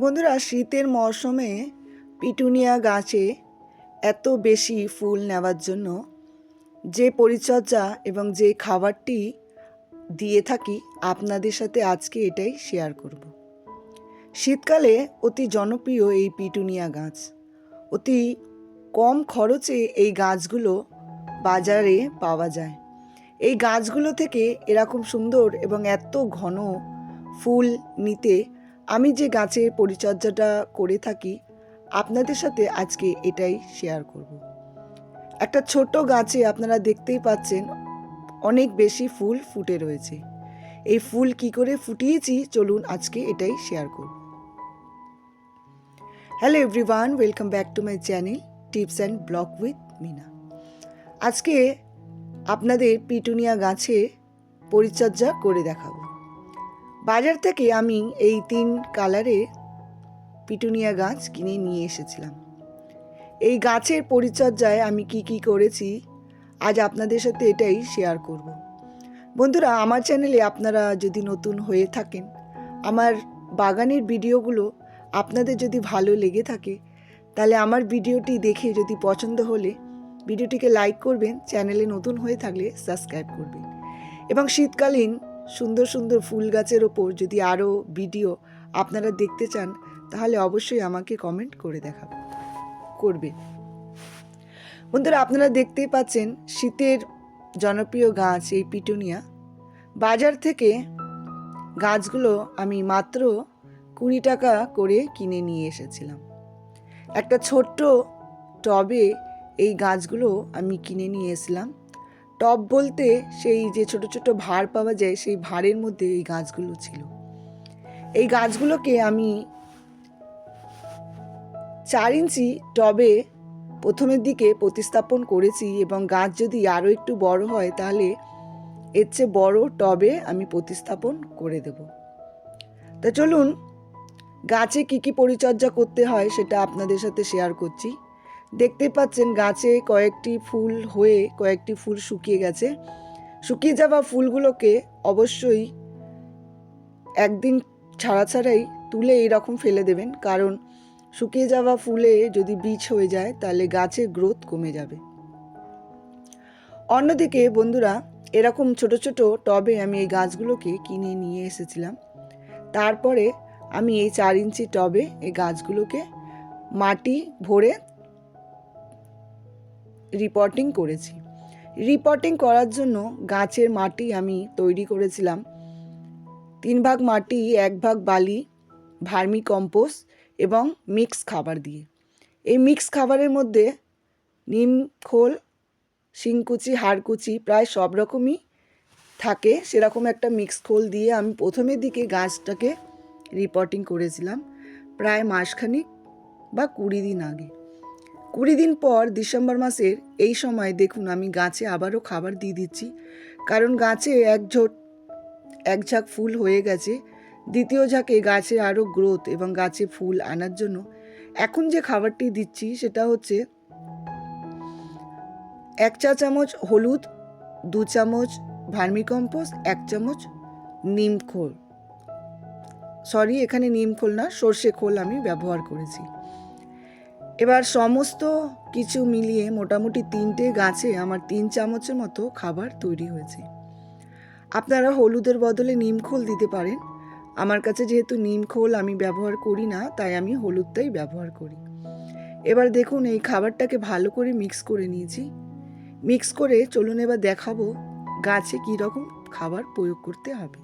বন্ধুরা, শীতের মরশুমে পিটুনিয়া গাছে এত বেশি ফুল নেওয়ার জন্য যে পরিচর্যা এবং যে খাবারটি দিয়ে থাকি, আপনাদের সাথে আজকে এটাই শেয়ার করব। শীতকালে অতি জনপ্রিয় এই পিটুনিয়া গাছ। অতি কম খরচে এই গাছগুলো বাজারে পাওয়া যায়। এই গাছগুলো থেকে এরকম সুন্দর এবং এত ঘন ফুল নিতে আমি যে গাছের পরিচর্যাটা করে থাকি, আপনাদের সাথে আজকে এটাই শেয়ার করব। একটা ছোট গাছে আপনারা দেখতেই পাচ্ছেন অনেক বেশি ফুল ফুটে রয়েছে। এই ফুল কি করে ফুটিয়েছি? চলুন আজকে এটাই শেয়ার করব। Hello everyone welcome back to my channel tips and blog with Mina আজকে আপনাদের পিটুনিয়া গাছে পরিচর্যা করে দেখাবো। বাজার থেকে আমি এই তিন কালারে পিটুনিয়া গাছ কিনে নিয়ে এসেছিলাম। এই গাছের পরিচর্যায় আমি কি কি করেছি, আজ আপনাদের সাথে এটাই শেয়ার করব। বন্ধুরা, আমার চ্যানেলে আপনারা যদি নতুন হয়ে থাকেন, আমার বাগানের ভিডিওগুলো আপনাদের যদি ভালো লেগে থাকে, তাহলে আমার ভিডিওটি দেখে যদি পছন্দ হলে ভিডিওটিকে লাইক করবেন চ্যানেলে নতুন হয়ে থাকলে সাবস্ক্রাইব করবেন। এবং শীতকালীন সুন্দর সুন্দর ফুল গাছের ওপর যদি আরও ভিডিও আপনারা দেখতে চান, তাহলে অবশ্যই আমাকে কমেন্ট করে দেখাবেন করবে বন্ধুরা, আপনারা দেখতেই পাচ্ছেন শীতের জনপ্রিয় গাছ এই পিটুনিয়া। বাজার থেকে গাছগুলো আমি মাত্র কুড়ি টাকা করে কিনে নিয়ে এসেছিলাম। একটা ছোট্ট টবে এই গাছগুলো আমি কিনে নিয়ে এসেছিলাম। টব বলতে সেই যে ছোট ছোট ভাড় পাওয়া যায়, সেই ভাড়ের মধ্যে এই গাছগুলো ছিল। এই গাছগুলোকে আমি চার ইঞ্চি টবে প্রথমের দিকে প্রতিস্থাপন করেছি এবং গাছ যদি আরও একটু বড় হয়, তাহলে এর চেয়ে বড় টবে আমি প্রতিস্থাপন করে দেব। তা চলুন, গাছে কি কি পরিচর্যা করতে হয় সেটা আপনাদের সাথে শেয়ার করছি। দেখতে পাচ্ছেন গাছে কয়েকটি ফুল হয়ে কয়েকটি ফুল শুকিয়ে গেছে। শুকিয়ে যাওয়া ফুলগুলোকে অবশ্যই একদিন ছাড়া ছাড়াই তুলে এইরকম ফেলে দেবেন। কারণ শুকিয়ে যাওয়া ফুলে যদি বীজ হয়ে যায়, তাহলে গাছের গ্রোথ কমে যাবে। অন্যদিকে বন্ধুরা, এরকম ছোট ছোট টবে আমি এই গাছগুলোকে কিনে নিয়ে এসেছিলাম। তারপরে আমি এই চার ইঞ্চি টবে এই গাছগুলোকে মাটি ভরে রিপোর্টিং করেছি। রিপোর্টিং করার জন্য গাছের মাটি আমি তৈরি করেছিলাম। তিন ভাগ মাটি, এক ভাগ বালি, ভার্মি কম্পোস্ট এবং মিক্স খাবার দিয়ে। এই মিক্স খাবারের মধ্যে নিম, খোল, শিংকুচি, হাড়কুচি প্রায় সব রকমই থাকে। সেরকম একটা মিক্স খোল দিয়ে আমি প্রথমের দিকে গাছটাকে রিপোর্টিং করেছিলাম। প্রায় মাসখানিক বা কুড়ি দিন আগে। কুড়ি দিন পর ডিসেম্বর মাসের এই সময় দেখুন আমি গাছে আবারও খাবার দিয়ে দিচ্ছি। কারণ গাছে এক ঝোট, এক ঝাঁক ফুল হয়ে গেছে। দ্বিতীয় ঝাঁকে গাছে আরও গ্রোথ এবং গাছে ফুল আনার জন্য এখন যে খাবারটি দিচ্ছি সেটা হচ্ছে এক চা চামচ হলুদ, দু চামচ ভার্মিকম্পোস্ট, এক চামচ নিম খোল। সরি, এখানে নিম খোল না, সর্ষে খোল আমি ব্যবহার করেছি। এবার সমস্ত কিছু মিলিয়ে মোটামুটি তিনটে গাছে আমার তিন চামচের মতো খাবার তৈরি হয়েছে। আপনারা হলুদের বদলে নিমখোল দিতে পারেন। আমার কাছে যেহেতু নিমখোল আমি ব্যবহার করি না, তাই আমি হলুদটাই ব্যবহার করি। এবার দেখুন, এই খাবারটাকে ভালো করে মিক্স করে নিয়েছি। মিক্স করে চলুন এবার দেখাবো গাছে কী রকম খাবার প্রয়োগ করতে হবে।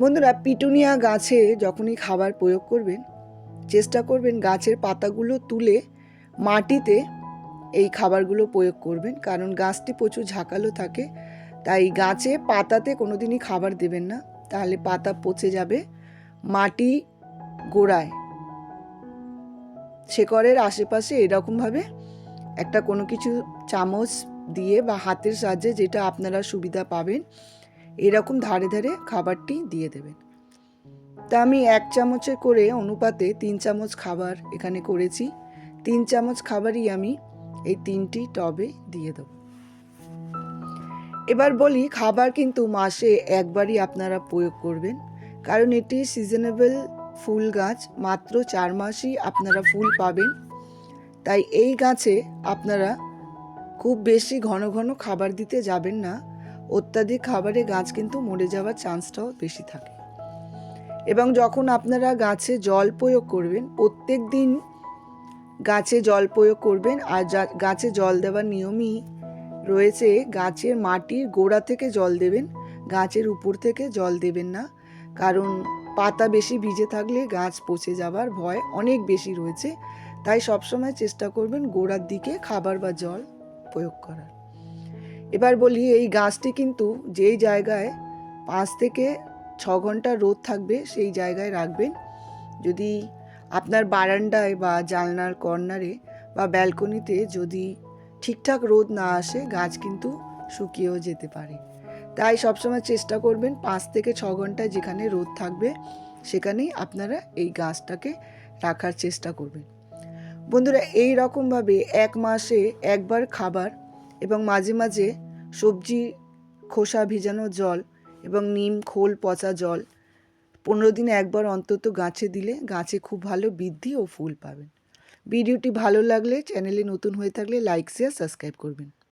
বন্ধুরা, পিটুনিয়া গাছে যখনই খাবার প্রয়োগ করবেন চেষ্টা করবেন গাছের পাতাগুলো তুলে মাটিতে এই খাবারগুলো প্রয়োগ করবেন। কারণ গাছটি প্রচুর ঝাঁকালো থাকে, তাই গাছে পাতাতে কোনো দিনই খাবার দেবেন না। তাহলে পাতা পচে যাবে মাটি গোড়ায়। শেকড়ের আশেপাশে এরকমভাবে একটা কোনো কিছু চামচ দিয়ে বা হাতের সাহায্যে যেটা আপনারা সুবিধা পাবেন, এরকম ধারে ধারে খাবারটি দিয়ে দেবেন। তা আমি এক চামচে করে অনুপাতে তিন চামচ খাবার এখানে করেছি। তিন চামচ খাবারই আমি এই তিনটি টবে দিয়ে দেবো। এবার বলি, খাবার কিন্তু মাসে একবারই আপনারা প্রয়োগ করবেন। কারণ এটি সিজনেবল ফুল গাছ, মাত্র চার মাসই আপনারা ফুল পাবেন। তাই এই গাছে আপনারা খুব বেশি ঘন ঘন খাবার দিতে যাবেন না। অত্যাধিক খাবারে গাছ কিন্তু মরে যাওয়ার চান্সটাও বেশি থাকে। এবং যখন আপনারা গাছে জল প্রয়োগ করবেন, প্রত্যেক দিন গাছে জল প্রয়োগ করবেন আর গাছে জল দেওয়ার নিয়মই রয়েছে, গাছের মাটির গোড়া থেকে জল দেবেন, গাছের উপর থেকে জল দেবেন না। কারণ পাতা বেশি ভিজে থাকলে গাছ পচে যাবার ভয় অনেক বেশি রয়েছে। তাই সবসময় চেষ্টা করবেন গোড়ার দিকে খাবার বা জল প্রয়োগ করার। এবার বলি, এই গাছটি কিন্তু যেই জায়গায় পাঁচ থেকে ছ ঘণ্টা রোদ থাকবে, সেই জায়গায় রাখবেন। যদি আপনার বারান্দায় বা জানলার কর্নারে বা ব্যালকনিতে যদি ঠিকঠাক রোদ না আসে, গাছ কিন্তু শুকিয়েও যেতে পারে। তাই সবসময় চেষ্টা করবেন পাঁচ থেকে ছ ঘণ্টা যেখানে রোদ থাকবে, সেখানেই আপনারা এই গাছটাকে রাখার চেষ্টা করবেন। বন্ধুরা এই রকমভাবে এক মাসে একবার খাবার এবং মাঝে মাঝে সবজি খোসা ভিজানো জল এবং নিম, খোল, পচা জল। পনেরো দিনে একবার অন্তত গাছে দিলে গাছে খুব ভালো বৃদ্ধি ও ফুল পাবেন। ভিডিওটি ভালো লাগলে, চ্যানেলে নতুন হয়ে থাকলে লাইক, শেয়ার, সাবস্ক্রাইব করবেন।